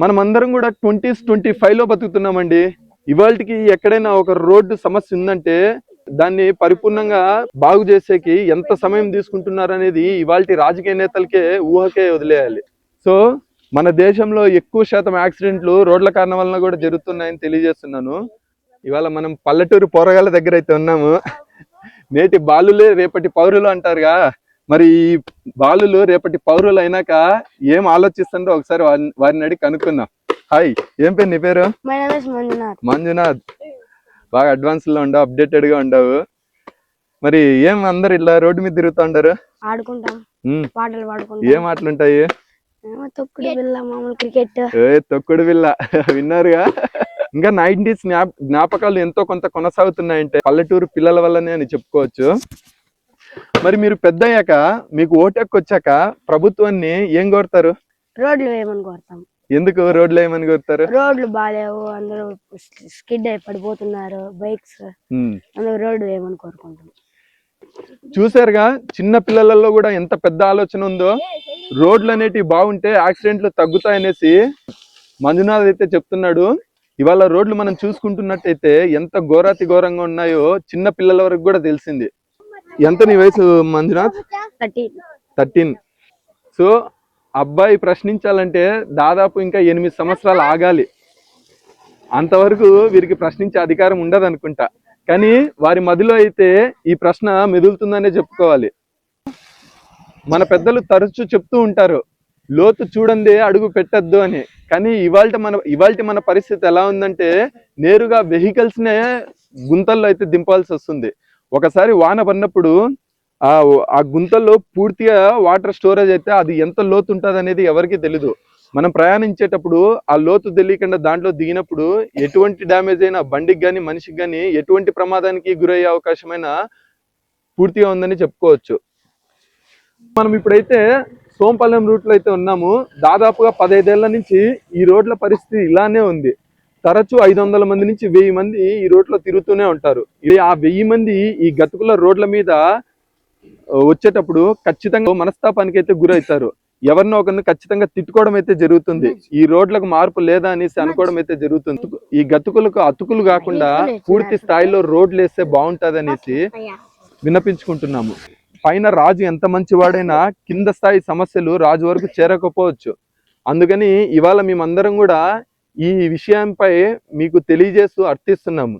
మనమందరం కూడా twenties twenty ఫైవ్లో బతుకుతున్నామండి. ఇవాళకి ఎక్కడైనా ఒక రోడ్డు సమస్య ఉందంటే దాన్ని పరిపూర్ణంగా బాగు చేసేకి ఎంత సమయం తీసుకుంటున్నారు అనేది ఇవాళ రాజకీయ నేతలకే ఊహకే వదిలేయాలి. సో మన దేశంలో ఎక్కువ శాతం యాక్సిడెంట్లు రోడ్ల కారణం వలన కూడా జరుగుతున్నాయని తెలియజేస్తున్నాను. ఇవాళ మనం పల్లెటూరు పోరగాళ్ళ దగ్గర అయితే ఉన్నాము. నేటి బాలులే రేపటి పౌరులు అంటారుగా. మరి ఈ బాలులు రేపటి పౌరులు అయినాక ఏం ఆలోచిస్తుండో ఒకసారి వారిని అడిగి కనుక్కుందాం. హాయ్ ఏం పేరు నీ పేరు? మంజునాథ్. బాగా అడ్వాన్స్లో ఉండవు అప్డేటెడ్గా ఉండవు. మరి ఏం అందరు ఇలా రోడ్డు మీద తిరుగుతూ ఉండరు? ఏం ఆటలు ఉంటాయి తొక్కుడు బిల్ల మామూలు క్రికెట్. ఏ తొక్కుడు బిల్ల. విన్నారుగా? ఇంకా నైన్టీస్ జ్ఞాపకాలు ఎంతో కొంత కొనసాగుతున్నాయంటే పల్లెటూరు పిల్లల వల్లనే అని చెప్పుకోవచ్చు. మరి మీరు పెద్ద అయ్యాక మీకు ఓటెక్కి వచ్చాక ప్రభుత్వాన్ని ఏం కోరుతారు? రోడ్లు వేయమని కోరుతాం. ఎందుకు రోడ్లు ఏమని కోరుతారు? రోడ్లు బాగాలేవు అందరూ స్కిడ్ అయి పడిపోతున్నారు బైక్స్. అందరూ రోడ్డు వేయమని కోరుకుంటాం చూసారుగా చిన్న పిల్లలలో కూడా ఎంత పెద్ద ఆలోచన ఉందో. రోడ్లు అనేటివి బాగుంటే యాక్సిడెంట్లు తగ్గుతాయనేసి మంజునాథ్ అయితే చెప్తున్నాడు. ఇవాళ రోడ్లు మనం చూసుకుంటున్నట్టయితే ఎంత ఘోరాతి ఘోరంగా ఉన్నాయో చిన్న పిల్లల వరకు కూడా తెలిసింది. ఎంత నీ వయసు మంజునాథ్? Thirty thirteen. సో అబ్బాయి ప్రశ్నించాలంటే దాదాపు ఇంకా ఎనిమిది సంవత్సరాలు ఆగాలి. అంతవరకు వీరికి ప్రశ్నించే అధికారం ఉండదు అనుకుంటా కానీ వారి మదిలో అయితే ఈ ప్రశ్న మెదులుతుందనే చెప్పుకోవాలి. మన పెద్దలు తరచూ చెప్తూ ఉంటారు లోతు చూడండి అడుగు పెట్టద్దు అని. కానీ ఇవాళ మన ఇవాళ మన పరిస్థితి ఎలా ఉందంటే నేరుగా వెహికల్స్ నే గుంతల్లో అయితే దింపాల్సి వస్తుంది ఒకసారి వాన పడినప్పుడు ఆ ఆ గుంతల్లో పూర్తిగా వాటర్ స్టోరేజ్ అయితే అది ఎంత లోతు ఉంటుంది అనేది ఎవరికి తెలీదు. మనం ప్రయాణించేటప్పుడు ఆ లోతు తెలియకుండా దాంట్లో దిగినప్పుడు ఎటువంటి డ్యామేజ్ అయినా బండికి కానీ మనిషికి కానీ ఎటువంటి ప్రమాదానికి గురయ్యే అవకాశమైనా పూర్తిగా ఉందని చెప్పుకోవచ్చు. మనం ఇప్పుడైతే సోంపాలెం రూట్లో అయితే ఉన్నాము. దాదాపుగా పదైదేళ్ళ నుంచి ఈ రోడ్ల పరిస్థితి ఇలానే ఉంది. తరచూ ఐదు వందల మంది నుంచి వెయ్యి మంది ఈ రోడ్లో తిరుగుతూనే ఉంటారు. ఇది ఆ వెయ్యి మంది ఈ గతుకుల రోడ్ల మీద వచ్చేటప్పుడు ఖచ్చితంగా మనస్తాపానికి అయితే గురవుతారు ఎవరినో ఒకరిని ఖచ్చితంగా తిట్టుకోవడం అయితే జరుగుతుంది. ఈ రోడ్లకు మార్పు లేదా అనేసి అనుకోవడం అయితే జరుగుతుంది. ఈ గతుకులకు అతుకులు కాకుండా పూర్తి స్థాయిలో రోడ్లు వేస్తే బాగుంటది అనేసి విన్నపించుకుంటున్నాము. పైన రాజు ఎంత మంచివాడైనా కింద స్థాయి సమస్యలు రాజు వరకు చేరకపోవచ్చు. అందుకని ఇవాళ మేమందరం కూడా ఈ విషయంపై మీకు తెలియజేస్తూ అర్థిస్తున్నాము.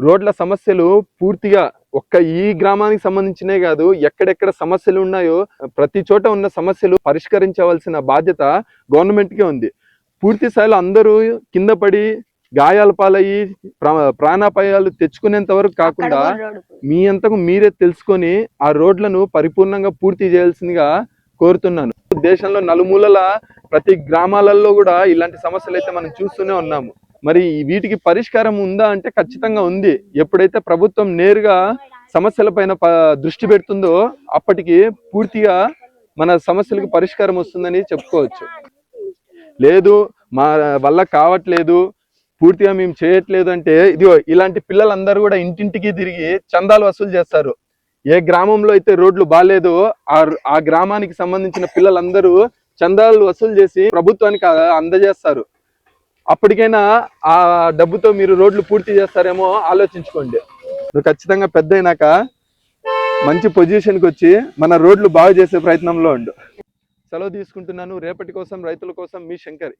రోడ్ల సమస్యలు పూర్తిగా ఒక్క ఈ గ్రామానికి సంబంధించినే కాదు ఎక్కడెక్కడ సమస్యలు ఉన్నాయో ప్రతి చోట ఉన్న సమస్యలు పరిష్కరించవలసిన బాధ్యత గవర్నమెంట్కే ఉంది. పూర్తి స్థాయిలో అందరూ కింద పడి గాయాల పాలయ్యి ప్రా- ప్రాణాపాయాలు తెచ్చుకునేంత వరకు కాకుండా మీ అంతకు మీరే తెలుసుకొని ఆ రోడ్లను పరిపూర్ణంగా పూర్తి చేయాల్సిందిగా కోరుతున్నాను. దేశంలో నలుమూలల ప్రతి గ్రామాలలో కూడా ఇలాంటి సమస్యలు అయితే మనం చూస్తూనే ఉన్నాము. మరి వీటికి పరిష్కారం ఉందా అంటే ఖచ్చితంగా ఉంది. ఎప్పుడైతే ప్రభుత్వం నేరుగా సమస్యల పైన దృష్టి పెడుతుందో అప్పటికి పూర్తిగా మన సమస్యలకు పరిష్కారం వస్తుందని చెప్పుకోవచ్చు. లేదు మా వల్ల కావట్లేదు పూర్తిగా మేము చేయట్లేదు అంటే ఇదిగో ఇలాంటి పిల్లలందరూ కూడా ఇంటింటికి తిరిగి చందాలు వసూలు చేస్తారు. ఏ గ్రామంలో అయితే రోడ్లు బాగాలేదో ఆ ఆ గ్రామానికి సంబంధించిన పిల్లలందరూ చందాలు వసూలు చేసి ప్రభుత్వానికి అందజేస్తారు. అప్పటికైనా ఆ డబ్బుతో మీరు రోడ్లు పూర్తి చేస్తారేమో ఆలోచించుకోండి. నువ్వు ఖచ్చితంగా పెద్ద అయినాక మంచి పొజిషన్కి వచ్చి మన రోడ్లు బాగు చేసే ప్రయత్నంలో ఉండు. సెలవు తీసుకుంటున్నాను. రేపటి కోసం రైతుల కోసం మీ శంకర్.